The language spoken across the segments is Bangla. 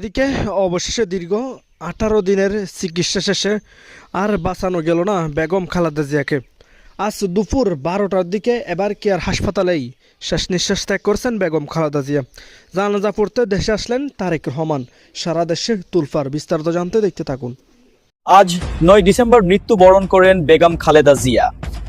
এদিকে অবশেষে দীর্ঘ আঠারো দিনের চিকিৎসা শেষে আর বাঁচানো গেল না বেগম খালেদা জিয়াকে। আজ দুপুর বারোটার দিকে এবার কেয়ার হাসপাতালেই শেষ নিঃশ্বাস ত্যাগ করছেন বেগম খালেদা জিয়া। জানাজা পড়তে দেশে আসলেন তারেক রহমান। সারা দেশে তুলফার বিস্তারিত জানতে দেখতে থাকুন। আজ নয় ডিসেম্বর মৃত্যুবরণ করেন বেগম খালেদা জিয়া।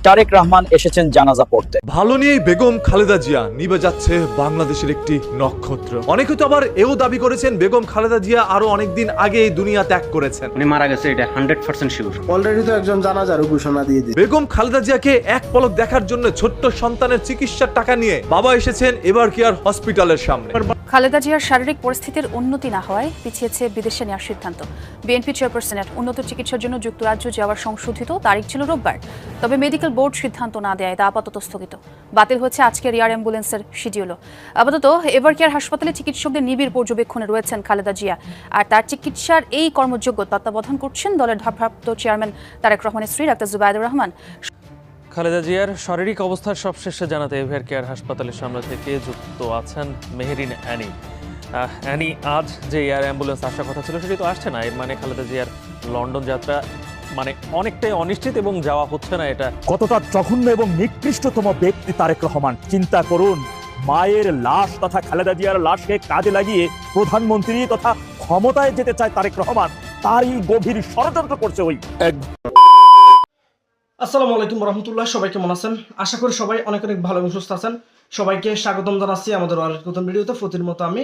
তারেক রহমান এসেছেন জানাজা পড়তে। ভালো নিয়েই বেগম খালেদা জিয়া নিবে যাচ্ছে বাংলাদেশের একটি নক্ষত্র। অনেকে তো আবার এও দাবি করেছেন বেগম খালেদা জিয়া আরও অনেকদিন আগে এই দুনিয়া ত্যাগ করেছেন। উনি মারা গেছে এটা হান্ড্রেড পার্সেন্ট শিওর অলরেডি তো একজন জানাজারও ঘোষণা দিয়ে দিয়েছে। বেগম খালেদা জিয়াকে এক পলক দেখার জন্য ছোট্ট সন্তানের চিকিৎসার টাকা নিয়ে বাবা এসেছেন এবার কেয়ার হসপিটালের সামনে। খালেদা জিয়ার শারীরিক পরিস্থিতির উন্নতি না হওয়ায় পিছিয়েছে বিদেশে নেওয়ার সিদ্ধান্ত। বিএনপি চেয়ারপারসনের উন্নত চিকিৎসার জন্য যুক্তরাজ্য যাওয়ার সংশোধিত তারিখ ছিল রোববার। তবে মেডিকেল বোর্ড সিদ্ধান্ত না দেয় তা আপাতত স্থগিত। বাতিল হচ্ছে আজকের এয়ার অ্যাম্বুলেন্সের শিডিউলও। আপাতত এবার কেয়ার হাসপাতালে চিকিৎসকদের নিবিড় পর্যবেক্ষণে রয়েছেন খালেদা জিয়া। আর তার চিকিৎসার এই কর্মযোগ্য তত্ত্বাবধান করছেন দলের ভারপ্রাপ্ত চেয়ারম্যান তারেক রহমানের স্ত্রী, ডাক্তার জুবাইদুর রহমান। খালেদা জিয়ার শারীরিক অবস্থার সবশেষে জানাতে এভার কেয়ার হাসপাতালের সামনে থেকে যুক্ত আছেন মেহেরিন অ্যানি। অ্যানি আজ যে এয়ার অ্যাম্বুলেন্স আসার কথা ছিল, সেটি তো আসছে না। এর মানে খালেদা জিয়ার লন্ডন যাত্রা মানে অনেকটাই অনিশ্চিত এবং যাওয়া হচ্ছে না এটা। কতটা জঘন্য এবং নিকৃষ্টতম ব্যক্তি তারেক রহমান। চিন্তা করুন মায়ের লাশ তথা খালেদা জিয়ার লাশকে কাজে লাগিয়ে প্রধানমন্ত্রী তথা ক্ষমতায় যেতে চায় তারেক রহমান তারই গভীর ষড়যন্ত্র করছে ওই। এক আসসালামু আলাইকুম রহমতুল্লাহ সবাই কেমন আছেন? আশা করি সবাই অনেক অনেক ভালো এবং সুস্থ আছেন। সবাইকে স্বাগতম জানাচ্ছি আমাদের আরেক নতুন ভিডিওতে। প্রতির মতো আমি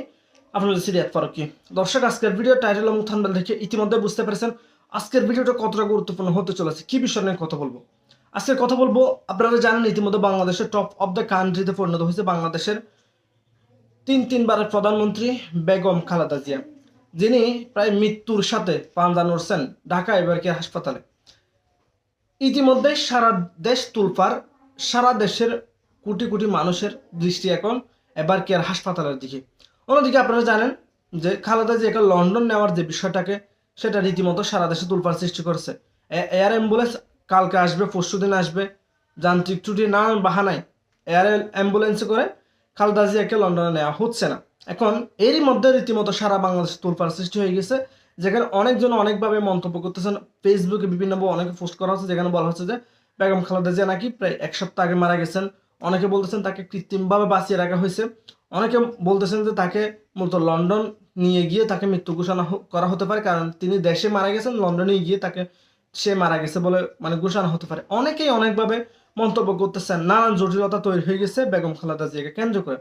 আপনাদের সিরিয়াত ফারুকি। দর্শক আজকের ভিডিও টাইটেল এবং থাম্বনেল দেখে ইতিমধ্যে বুঝতে পেরেছেন আজকের ভিডিওটা কতটা গুরুত্বপূর্ণ হতে চলেছে? কি বিষয় নিয়ে কথা বলব? আজকে কথা বলব, আপনারা জানেন ইতিমধ্যে বাংলাদেশের টপ অফ দ্য কান্ট্রিতে পরিণত হয়েছে বাংলাদেশের তিন তিনবারের প্রধানমন্ত্রী বেগম খালেদা জিয়া, যিনি প্রায় মৃত্যুর সাথে পাঞ্জা নড়ছেন ঢাকা এবার কি হাসপাতালে। ইতিমধ্যে সারা দেশ তুলপার, সারা দেশের কোটি কোটি মানুষের দৃষ্টি এখন এবার কেয়ার হাসপাতালের দিকে। অন্যদিকে আপনারা জানেন যে খালেদা জিয়াকে লন্ডন নেওয়ার যে বিষয়টাকে সেটা রীতিমতো সারা দেশে তুলপার সৃষ্টি করেছে। এয়ার অ্যাম্বুলেন্স কালকে আসবে, পরশু দিন আসবে। যান্ত্রিক ত্রুটি নানান বাহানায় এয়ার অ্যাম্বুলেন্সে করে খালেদা জিয়াকে লন্ডনে নেওয়া হচ্ছে না। এখন এরই মধ্যে রীতিমতো সারা বাংলাদেশ তোলপাড় সৃষ্টি হয়ে গেছে, যেখানে অনেকজন অনেকভাবে মন্তব্য করতেছেন। ফেসবুকে বিভিন্নভাবে অনেকে পোস্ট করা হচ্ছে, যেখানে বলা হচ্ছে যে বেগম খালেদা জিয়া নাকি প্রায় এক সপ্তাহ আগে মারা গেছেন। অনেকে বলতেছেন তাকে কৃত্রিমভাবে বাঁচিয়ে রাখা হয়েছে। অনেকে বলতেছেন যে তাকে মূলত লন্ডন নিয়ে গিয়ে তাকে মৃত্যু ঘোষণা করা হতে পারে। কারণ তিনি দেশে মারা গেছেন, লন্ডনে গিয়ে তাকে সে মারা গেছে বলে মানে ঘোষণা হতে পারে। অনেকেই অনেকভাবে মন্তব্য করতেছেন, নানান জটিলতা তৈরি হয়ে গেছে বেগম খালেদা জিয়াকে কেন্দ্র করে।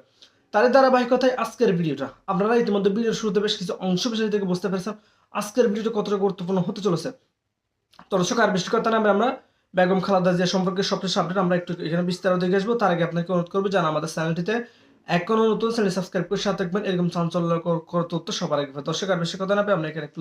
তারই ধারাবাহিকতায় আজকের ভিডিওটা। আপনারা ইতিমধ্যে ভিডিওর শুরুতে বেশ কিছু অংশ বিশেষ থেকে বুঝতে পেরেছেন, আজকের ভিডিওটা কতটা গুরুত্বপূর্ণ হতে চলেছে। দর্শক, আর বেশি কথা না, আমরা- বেগম খালেদা জিয়া সম্পর্কে সবচেয়ে আপডেট আমরা একটু এখানে বিস্তারিত দেখে আসব। তার আগে আপনাকে অনুরোধ করব, জানা আমাদের চ্যানেলটিতে এখনও নতুন চ্যানেল সাবস্ক্রাইব করে সাথে থাকবেন। এরকম চাঞ্চল্যকর তথ্য সবার আগে দর্শক আর বেশি কথা না আমরা এখানে একটু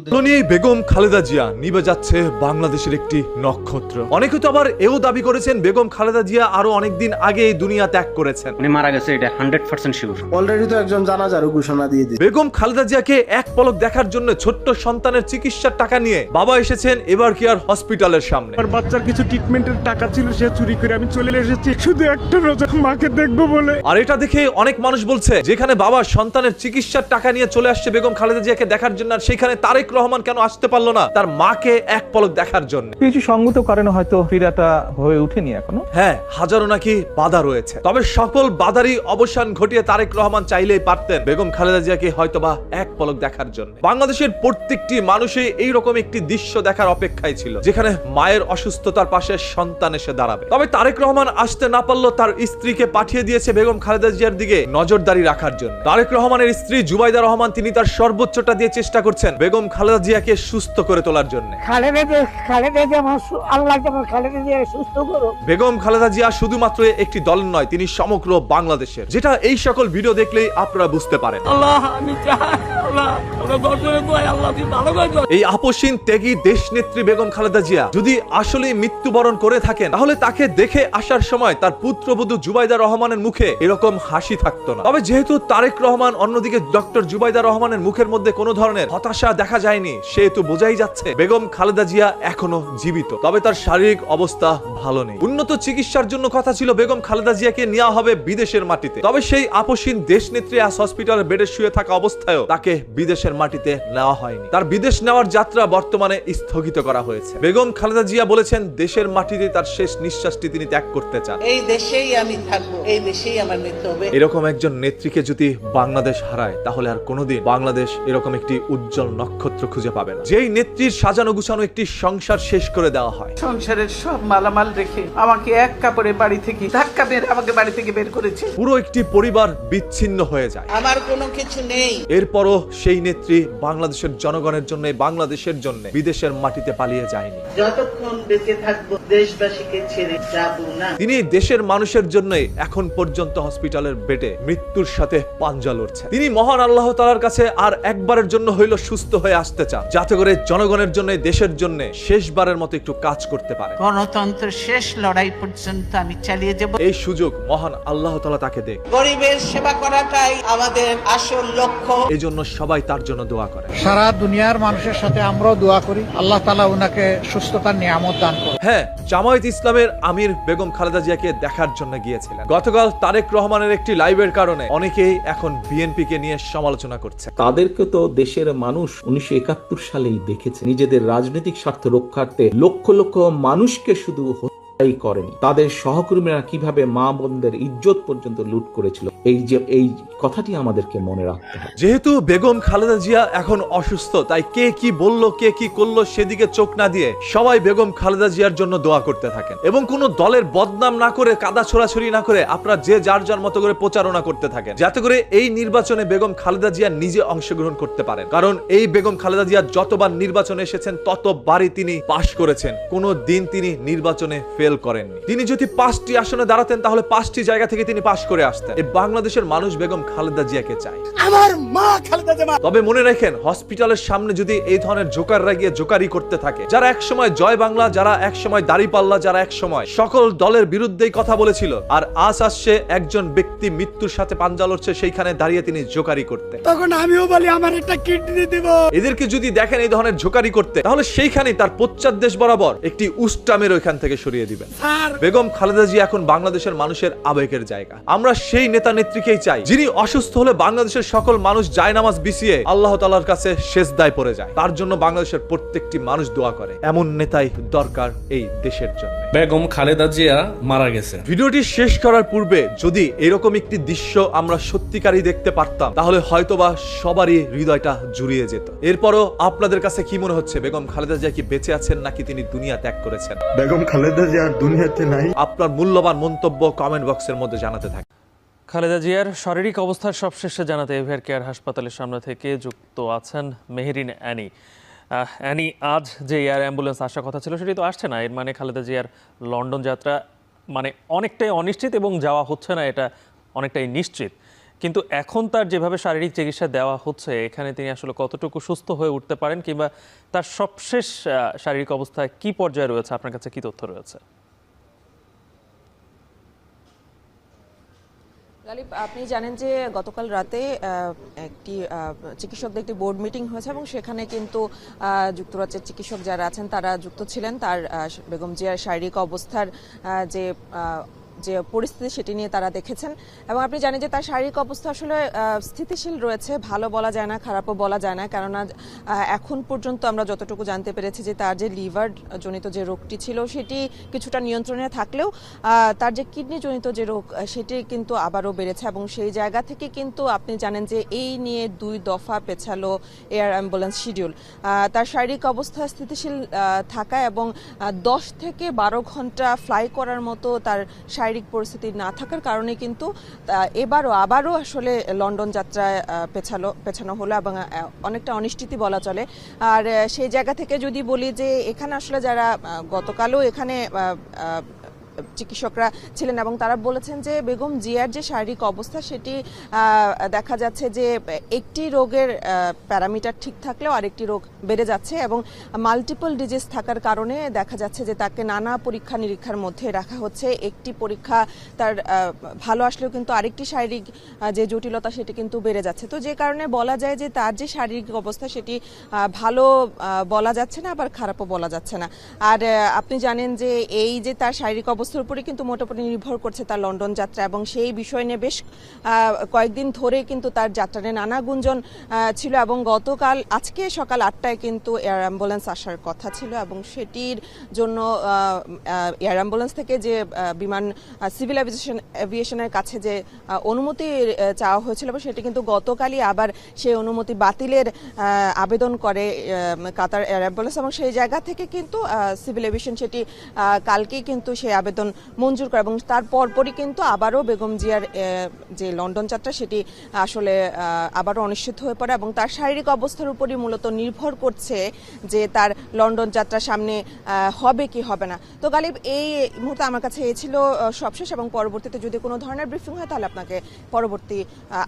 বেগম খালেদা জিয়া নিবে যাচ্ছে বাংলাদেশের একটি নক্ষত্র। অনেকে তো আবার এও দাবি করেছেন বেগম খালেদা জিয়া আরও অনেকদিন আগে এই দুনিয়া ত্যাগ করেছেন। উনি মারা গেছে এটা হান্ড্রেড পার্সেন্ট শিওর অলরেডি তো একজন জানাজারও ঘোষণা দিয়ে দিয়েছে। বেগম খালেদা জিয়াকে এক পলক দেখার জন্য ছোট্ট সন্তানের চিকিৎসার টাকা নিয়ে বাবা এসেছেন এবার কেয়ার হসপিটালের সামনে। আমার বাচ্চার কিছু ট্রিটমেন্টের টাকা ছিল সে চুরি করে আমি চলে এসেছি। শুধু একটা রোজা মাকে দেখব বলে। আর এটা দেখে অনেক মানুষ বলছে যেখানে বাবা সন্তানের চিকিৎসার টাকা নিয়ে চলে আসছে বেগম খালেদা জিয়াকে দেখার জন্য আর সেখানে তারেক রহমান কেন আসতে পারল না? তার মাকে এক পলক দেখার জন্য। কিছু সঙ্গত কারণে হয়তো ফিরাটা হয়ে ওঠেনি এখনও। হ্যাঁ হাজারো নাকি বাধা রয়েছে। তবে সকল বাধারই অবসান ঘটিয়ে তারেক রহমান চাইলেই পারতেন বেগম খালেদা জিয়াকে হয়তোবা এক পলক দেখার জন্য। বাংলাদেশের প্রত্যেকটি মানুষই এইরকম একটি দৃশ্য দেখার অপেক্ষায় ছিল যেখানে মায়ের অসুস্থতার পাশে সন্তান এসে দাঁড়াবে। তবে তারেক রহমান আসতে না পারলেও তার স্ত্রীকে পাঠিয়ে দিয়েছে বেগম খালেদা জিয়ার দিকে। নজরদারি রাখার জন্য। তারেক রহমানের স্ত্রী জুবাইদা রহমান তিনি তার সর্বোচ্চটা দিয়ে চেষ্টা করছেন বেগম খালেদা জিয়াকে সুস্থ করে তোলার জন্য। বেগম খালেদা জিয়া শুধুমাত্র একটি দল নয় তিনি সমগ্র বাংলাদেশের। যেটা এই সকল ভিডিও দেখলেই আপনারা বুঝতে পারেন। আল্লাহ আমি চাই আল্লাহ। এই আপসীন ত্যাগী দেশ নেত্রী বেগম খালেদা জিয়া যদি আসলে মৃত্যুবরণ করে থাকেন, তাহলে তাকে দেখে আসার সময় তার পুত্রবধূ জুবাইদা রহমানের মুখে এরকম হাসি থাকতো না। তবে যেহেতু তারেক রহমান অন্যদিকে ডক্টর জুবাইদা রহমানের মুখের মধ্যে কোনো ধরনের হতাশা দেখা যায়নি, সেহেতু বোঝাই যাচ্ছে বেগম খালেদা জিয়া এখনও জীবিত। তবে তার শারীরিক অবস্থা ভালো নেই। উন্নত চিকিৎসার জন্য কথা ছিল বেগম খালেদা জিয়াকে নেওয়া হবে বিদেশের মাটিতে। তবে সেই আপসীন দেশ নেত্রী আজ হসপিটালের বেডে শুয়ে থাকা অবস্থায়ও তাকে বিদেশের মাটিতে নেওয়া হয়নি। তার বিদেশ নেওয়ার যাত্রা বর্তমানে স্থগিত করা হয়েছে। বেগম খালেদা জিয়া বলেছেন দেশের মাটিতে তার শেষ নিঃশ্বাসটি তিনি ত্যাগ করতে চান। এই দেশেই আমি থাকব এই দেশেই আমার মৃত্যু হবে। এরকম একজন নেত্রীকে যদি বাংলাদেশ হারায় তাহলে আর কোনোদিন বাংলাদেশ এরকম একটি উজ্জ্বল নক্ষত্র খুঁজে পাবে না। যেই নেত্রীর সাজানো গুছানো একটি সংসার শেষ করে দেওয়া হয়। সংসারের সব মালামাল রেখে আমাকে এক কাপড়ে বাড়ি থেকে ধাক্কা মেরে আমাকে বাড়ি থেকে বের করেছে। পুরো একটি পরিবার বিচ্ছিন্ন হয়ে যায়। আমার কোনো কিছু নেই। এরপরও সেই নেত্রী বাংলাদেশের জনগণের জন্য বাংলাদেশের জন্য বিদেশের মাটিতে পালিয়ে যায়নি। যতক্ষণ বেঁচে থাকব দেশবাসীকে ছেড়ে যাব না। তিনি দেশের মানুষের জন্য এখন পর্যন্ত হসপিটালের বেডে মৃত্যুর সাথে পাঞ্জা লড়ছেন। তিনি মহান আল্লাহ তালার কাছে আর একবারের জন্য হইল সুস্থ হয়ে আসতে চান যাতে করে জনগণের জন্য দেশের জন্য শেষবারের মতো একটু কাজ করতে পারে। গণতন্ত্র শেষ লড়াই পর্যন্ত আমি চালিয়ে যাব। এই সুযোগ মহান আল্লাহ তালা তাকে দেখ গরিবের সেবা করাটাই আমাদের আসল লক্ষ্য। এই জন্য সবাই তার জন্য দোয়া করে। সারা দুনিয়ার মানুষের সাথে আমরাও দোয়া করি। আল্লাহ তালা ওনাকে সুস্থতার নিয়ামত দান করে হ্যাঁ জামায়াত ইসলামের আমির বেগম খালেদা জিয়াকে দেখার জন্য গিয়েছিলেন। গতকাল তারেক রহমানের একটি লাইভের কারণে অনেকেই এখন বিএনপি কে নিয়ে সমালোচনা করছে। তাদেরকে তো দেশের মানুষ উনিশশো একাত্তর সালেই দেখেছে। নিজেদের রাজনৈতিক স্বার্থ রক্ষার্থে লক্ষ লক্ষ মানুষকে শুধু হত্যাই করেনি। তাদের সহকর্মীরা কীভাবে মা বোনদের ইজ্জত পর্যন্ত লুট করেছিল, এই যে, এই কথাটি আমাদেরকে মনে রাখতে হবে। যেহেতু বেগম খালেদা জিয়া এখন অসুস্থ, তাই কে কি বলল, কে কি করল সেদিকে চোখ না দিয়ে সবাই বেগম খালেদা জিয়ার জন্য দোয়া করতে থাকেন। এবং কোনো দলের বদনাম না করে, কাদা ছোড়াছড়ি না করে আপনারা যে যার যার মতো করে প্রচারণা করতে থাকেন, যাতে করে এই নির্বাচনে বেগম খালেদা জিয়া নিজে অংশগ্রহণ করতে পারেন। কারণ এই বেগম খালেদা জিয়া যতবার নির্বাচনে এসেছেন, ততবারই তিনি পাশ করেছেন। কোনো দিন তিনি নির্বাচনে ফেল করেননি। তিনি যদি পাঁচটি আসনে দাঁড়াতেন তাহলে পাঁচটি জায়গা থেকে তিনি পাশ করে আসতেন। এই বাংলাদেশের মানুষ বেগম খালেদা জিয়াকে চায়। আমার মা খালেদা জামা তবে মনে রাখেন হসপিটালের সামনে যদি এই ধরনের জোকাররা গিয়ে জোকারি করতে থাকে যারা এক সময় জয় বাংলা যারা এক সময় দাড়ি পাল্লা যারা এক সময় সকল দলের বিরুদ্ধেই কথা বলেছিল আর আজ আসছে একজন ব্যক্তি মৃত্যুর সাথে পাঞ্জা লড়ছে সেইখানে দাঁড়িয়ে তিনি জোকারি করতে তখন আমিও বলি আমার একটা কিডনি দিব। এদেরকে যদি দেখেন এই ধরনের ঝোকারি করতে তাহলে সেইখানেই তার পশ্চাৎ দেশ বরাবর একটি উস্টামের ওইখান থেকে সরিয়ে দিবেন। বেগম খালেদা জি এখন বাংলাদেশের মানুষের আবেগের জায়গা। আমরা সেই নেতা নেত্রীকেই চাই যিনি অসুস্থ হলে বাংলাদেশের সকল মানুষ জায়নামাজ বিছিয়ে আল্লাহ তালার কাছে শেষ দায় পড়ে যায়। তার জন্য বাংলাদেশের প্রত্যেকটি মানুষ দোয়া করে। এমন নেতাই দরকার এই দেশের জন্য। বেগম খালেদা জিয়া মারা গেছে। ভিডিওটি শেষ করার পূর্বে যদি এরকম একটি দৃশ্য আমরা সত্যিকারই দেখতে পারতাম তাহলে হয়তোবা সবারই হৃদয়টা জুড়িয়ে যেত। এরপরও আপনাদের কাছে কি মনে হচ্ছে? বেগম খালেদা জিয়া কি বেঁচে আছেন নাকি তিনি দুনিয়া ত্যাগ করেছেন? বেগম খালেদা জিয়া দুনিয়াতে নাই। আপনার মূল্যবান মন্তব্য কমেন্ট বক্সের মধ্যে জানাতে থাকুন খালেদা জিয়ার শারীরিক অবস্থার সবশেষে জানাতে এভিয়ার কেয়ার হাসপাতালের সামনে থেকে যুক্ত আছেন মেহরিন অ্যানি। অ্যানি আজ যে এয়ার অ্যাম্বুলেন্স আসার কথা ছিল সেটি তো আসছে না। এর মানে খালেদা জিয়ার লন্ডন যাত্রা মানে অনেকটাই অনিশ্চিত এবং যাওয়া হচ্ছে না এটা অনেকটাই নিশ্চিত। কিন্তু এখন তার যেভাবে শারীরিক চিকিৎসা দেওয়া হচ্ছে এখানে তিনি আসলে কতটুকু সুস্থ হয়ে উঠতে পারেন কিংবা তার সবশেষ শারীরিক অবস্থা কি পর্যায়ে রয়েছে? আপনার কাছে কি তথ্য রয়েছে? গালিব আপনি জানেন যে গতকাল রাতে একটি চিকিৎসকদের একটি বোর্ড মিটিং হয়েছে এবং সেখানে কিন্তু যুক্তরাজ্যের চিকিৎসক যারা আছেন তারা যুক্ত ছিলেন। তার বেগম জিয়ার শারীরিক অবস্থার যে যে পরিস্থিতি সেটি নিয়ে তারা দেখেছেন। এবং আপনি জানেন যে তার শারীরিক অবস্থা আসলে স্থিতিশীল রয়েছে। ভালো বলা যায় না, খারাপও বলা যায় না। কেননা এখন পর্যন্ত আমরা যতটুকু জানতে পেরেছি যে তার যে লিভার জনিত যে রোগটি ছিল, সেটি কিছুটা নিয়ন্ত্রণে থাকলেও তার যে কিডনি জনিত যে রোগ সেটি কিন্তু আবারও বেড়েছে। এবং সেই জায়গা থেকে কিন্তু আপনি জানেন যে এই নিয়ে দুই দফা পেছালো এয়ার অ্যাম্বুলেন্স শিডিউল। তার শারীরিক অবস্থা স্থিতিশীল থাকা এবং দশ থেকে বারো ঘণ্টা ফ্লাই করার মতো তার শারীরিক পরিস্থিতি না থাকার কারণে কিন্তু এবারও আবারও আসলে লন্ডন যাত্রায় পেছালো, পেছানো হলো এবং অনেকটা অনিশ্চিতি বলা চলে। আর সেই জায়গা থেকে যদি বলি যে, এখানে আসলে যারা গতকালও এখানে চিকিৎসকরা ছিলেন এবং তারা বলেছেন যে বেগম জিয়ার যে শারীরিক অবস্থা সেটি দেখা যাচ্ছে যে একটি রোগের প্যারামিটার ঠিক থাকলেও আরেকটি রোগ বেড়ে যাচ্ছে এবং মাল্টিপল ডিজিজ থাকার কারণে দেখা যাচ্ছে যে তাকে নানা পরীক্ষা নিরীক্ষার মধ্যে রাখা হচ্ছে। একটি পরীক্ষা তার ভালো আসলেও কিন্তু আরেকটি শারীরিক যে জটিলতা সেটি কিন্তু বেড়ে যাচ্ছে। তো যে কারণে বলা যায় যে তার যে শারীরিক অবস্থা সেটি ভালো বলা যাচ্ছে না আবার খারাপও বলা যাচ্ছে না। আর আপনি জানেন যে এই যে তার শারীরিক অবস্থার উপরে কিন্তু মোটামুটি নির্ভর করছে তার লন্ডন যাত্রা এবং সেই বিষয় নিয়ে বেশ কয়েকদিন ধরে কিন্তু তার যাত্রা নিয়ে নানা গুঞ্জন ছিল এবং গতকাল, আজকে সকাল আটটায় কিন্তু এয়ার অ্যাম্বুলেন্স আসার কথা ছিল এবং সেটির জন্য এয়ার অ্যাম্বুলেন্স থেকে যে বিমান সিভিল এভিয়েশন এভিয়েশনের কাছে যে অনুমতি চাওয়া হয়েছিল সেটি কিন্তু গতকালই আবার সেই অনুমতি বাতিলের আবেদন করে কাতার এয়ার অ্যাম্বুলেন্স এবং সেই জায়গা থেকে কিন্তু সিভিল এভিয়েশন সেটি কালকেই কিন্তু সেই আবেদন মঞ্জুর করে এবং তার পরপরই কিন্তু আবারও বেগম জিয়ার যে লন্ডন যাত্রা সেটি আসলে আবারও অনিশ্চিত হয়ে পড়ে এবং তার শারীরিক অবস্থার উপরই মূলত নির্ভর করছে যে তার লন্ডন যাত্রা সামনে হবে কি হবে না। তো গালিব, এই মুহূর্তে আমার কাছে এই ছিল সবশেষ এবং পরবর্তীতে যদি কোনো ধরনের ব্রিফিং হয় তাহলে আপনাকে পরবর্তী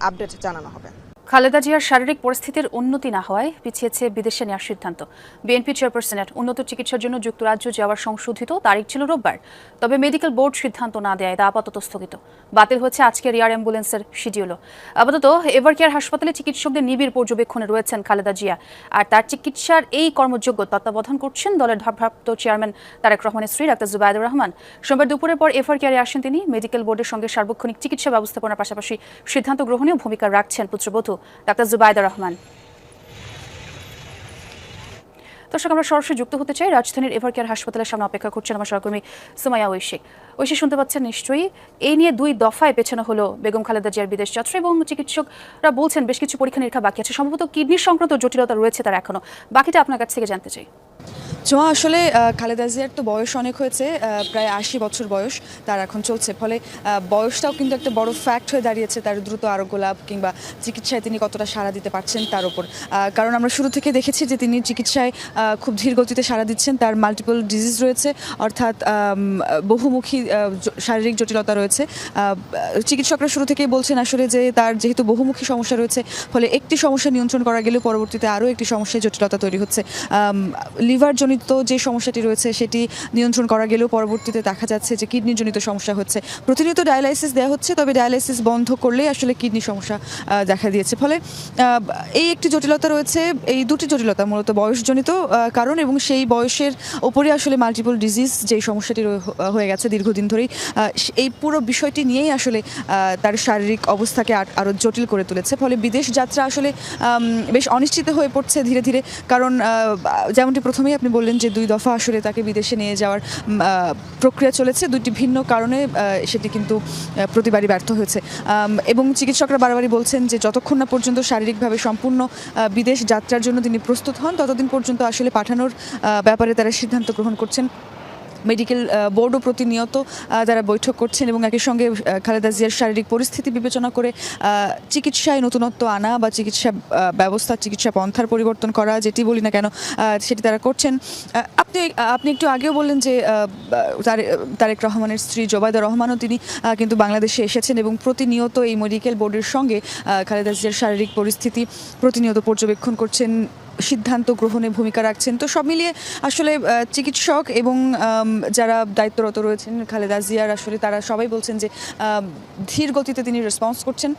আপডেট জানানো হবে। খালেদা জিয়ার শারীরিক পরিস্থিতির উন্নতি না হওয়ায় পিছিয়েছে বিদেশে নেওয়ার সিদ্ধান্ত। বিএনপি চেয়ারপারসনের উন্নত চিকিৎসার জন্য যুক্তরাজ্য যাওয়ার সংশোধিত তারিখ ছিল রোববার। তবে মেডিকেল বোর্ড সিদ্ধান্ত না দেয় তা আপাতত স্থগিত। বাতিল হচ্ছে আজকের এয়ার অ্যাম্বুলেন্সের শিডিউলও। আপাতত এভার কেয়ার হাসপাতালে চিকিৎসকদের নিবিড় পর্যবেক্ষণে রয়েছেন খালেদা জিয়া। আর তার চিকিৎসার এই কর্মযোগ্য তত্ত্বাবধান করছেন দলের ভারপ্রাপ্ত চেয়ারম্যান তারেক রহমানের স্ত্রী ডাক্তার জুবায়দুর রহমান। সোমবার দুপুরের পর এফআর কেয়ারে আসেন তিনি। মেডিকেল বোর্ডের সঙ্গে সার্বক্ষণিক চিকিৎসা ব্যবস্থাপনার পাশাপাশি সিদ্ধান্ত গ্রহণেও ভূমিকা রাখছেন পুত্রবধূ। ডাক্তার জুবায়দা রহমান। দর্শক, আমরা সরাসরি যুক্ত হতে চাই রাজধানীর এভার কেয়ার হাসপাতালের সামনে অপেক্ষা করছেন আমার সহকর্মী সুমাইয়া ঐশী ঐশী, শুনতে পাচ্ছেন নিশ্চয়ই? এই নিয়ে দুই দফায় পেছানো হলো বেগম খালেদা জিয়ার বিদেশ যাত্রা এবং চিকিৎসকরা বলছেন, বেশ কিছু পরীক্ষা নিরীক্ষা বাকি আছে। সম্ভবত কিডনি সংক্রান্ত জটিলতা রয়েছে তার এখনও বাকিটা আপনার কাছ থেকে জানতে চাই। জোয়া আসলে খালেদা জিয়ার তো বয়স অনেক হয়েছে প্রায় আশি বছর বয়স তার এখন চলছে। ফলে বয়সটাও কিন্তু একটা বড় ফ্যাক্ট হয়ে দাঁড়িয়েছে তার দ্রুত আরোগ্য লাভ কিংবা চিকিৎসায় তিনি কতটা সাড়া দিতে পারছেন তার উপর। কারণ আমরা শুরু থেকে দেখেছি যে তিনি চিকিৎসায় খুব ধীর গতিতে সাড়া দিচ্ছেন, তার মাল্টিপল ডিজিজ রয়েছে, অর্থাৎ বহুমুখী শারীরিক জটিলতা রয়েছে। চিকিৎসকরা শুরু থেকেই বলছেন আসলে যে তার যেহেতু বহুমুখী সমস্যা রয়েছে, ফলে একটি সমস্যা নিয়ন্ত্রণ করা গেলেও পরবর্তীতে আরও একটি সমস্যায় জটিলতা তৈরি হচ্ছে। লিভার জনিত যে সমস্যাটি রয়েছে সেটি নিয়ন্ত্রণ করা গেলেও পরবর্তীতে দেখা যাচ্ছে যে কিডনি জনিত সমস্যা হচ্ছে। প্রতিনিয়ত ডায়ালাইসিস দেওয়া হচ্ছে, তবে ডায়ালাইসিস বন্ধ করলেই আসলে কিডনি সমস্যা দেখা দিয়েছে। ফলে এই একটি জটিলতা রয়েছে, এই দুটি জটিলতা মূলত বয়সজনিত কারণ এবং সেই বয়সের ওপরে আসলে মাল্টিপল ডিজিজ যে সমস্যাটি হয়ে গেছে দীর্ঘদিন ধরেই এই পুরো বিষয়টি নিয়েই আসলে তার শারীরিক অবস্থাকে আর- আরও জটিল করে তুলেছে। ফলে বিদেশ যাত্রা আসলে বেশ অনিশ্চিত হয়ে পড়ছে ধীরে ধীরে, কারণ যেমনটি প্রথমেই আপনি বললেন যে দুই দফা আসলে তাকে বিদেশে নিয়ে যাওয়ার প্রক্রিয়া চলেছে। দুটি ভিন্ন কারণে সেটি কিন্তু প্রতিবারই ব্যর্থ হয়েছে। এবং চিকিৎসকরা বারবারই বলছেন যে যতক্ষণ না পর্যন্ত শারীরিকভাবে সম্পূর্ণ বিদেশ যাত্রার জন্য তিনি প্রস্তুত হন, ততদিন পর্যন্ত আসলে পাঠানোর ব্যাপারে তারা সিদ্ধান্ত গ্রহণ করছেন। মেডিকেল বোর্ডও প্রতিনিয়ত তারা বৈঠক করছেন এবং একই সঙ্গে খালেদা জিয়ার শারীরিক পরিস্থিতি বিবেচনা করে চিকিৎসায় নতুনত্ব আনা বা চিকিৎসা ব্যবস্থা, চিকিৎসা পন্থার পরিবর্তন করা, যেটি বলি না কেন সেটি তারা করছেন। আপনি আপনি একটু আগেও বললেন যে তারে- তারেক রহমানের স্ত্রী জোবায়দা রহমানও তিনি কিন্তু বাংলাদেশে এসেছেন এবং প্রতিনিয়ত এই মেডিকেল বোর্ডের সঙ্গে খালেদা জিয়ার শারীরিক পরিস্থিতি প্রতিনিয়ত পর্যবেক্ষণ করছেন। সিদ্ধান্ত গ্রহণে ভূমিকা রাখছেন। তো সব মিলিয়ে আসলে চিকিৎসক এবং যারা দায়িত্বরত রয়েছেন, খালেদা জিয়ার আসলে তারা সবাই বলছেন যে ধীর গতিতে তিনি রেসপন্স করছেন।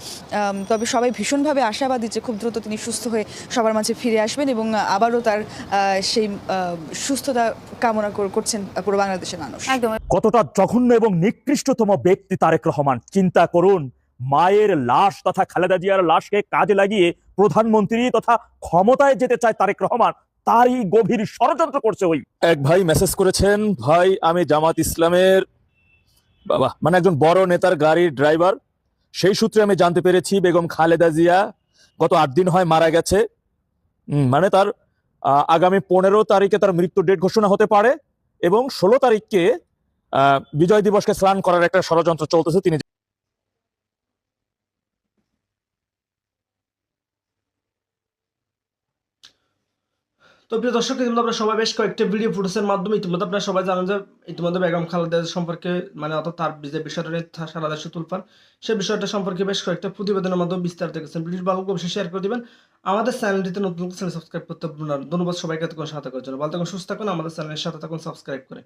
তবে সবাই ভীষণভাবে আশাবাদী যে খুব দ্রুত তিনি সুস্থ হয়ে সবার মাঝে ফিরে আসবেন এবং আবারও তার সেই সুস্থতা কামনা করছেন পুরো বাংলাদেশের মানুষ। একদম কতটা জঘন্য এবং নিকৃষ্টতম ব্যক্তি তারেক রহমান, চিন্তা করুন। মায়ের লাশ তথা খালেদা জিয়ার লাশকে কাজে লাগিয়ে প্রধানমন্ত্রী তথা ক্ষমতায় যেতে চায় তারেক রহমান, তারই গভীর ষড়যন্ত্র করছে ওই। এক ভাই মেসেজ করেছেন, ভাই, আমি জামাত ইসলামের বাবা মানে একজন বড় নেতার গাড়ির ড্রাইভার সেই সূত্রে আমি জানতে পেরেছি বেগম খালেদা জিয়া গত আট দিন হয় মারা গেছে। মানে তার আগামী পনেরো তারিখে তার মৃত্যু ডেট ঘোষণা হতে পারে এবং ষোলো তারিখকে বিজয় দিবসকে স্নান করার একটা ষড়যন্ত্র চলতেছে, তিনি তো প্রিয় দর্শক ইতিমধ্যে আপনারা সবাই বেশ কয়েকটা ভিডিও ফুটেজের মাধ্যমে ইতিমধ্যে আপনারা সবাই জানেন যে ইতিমধ্যে বেগম খালেদা সম্পর্কে মানে অর্থাৎ তার যে বিষয়টা নিয়ে সারা দেশে তুলপান সেই বিষয়টা সম্পর্কে বেশ কয়েকটা প্রতিবেদনের মাধ্যমে বিস্তারিত দেখেছেন। ভিডিও ভালো অবশ্যই শেয়ার করে দেবেন। আমাদের চ্যানেলটিতে নতুন চ্যানেল সাবস্ক্রাইব করতে। ধন্যবাদ সবাইকে এতক্ষণ সাথে করার জন্য। ভালো থাকুন, সুস্থ থাকুন, আমাদের চ্যানেলের সাথে থাকুন সাবস্ক্রাইব করে।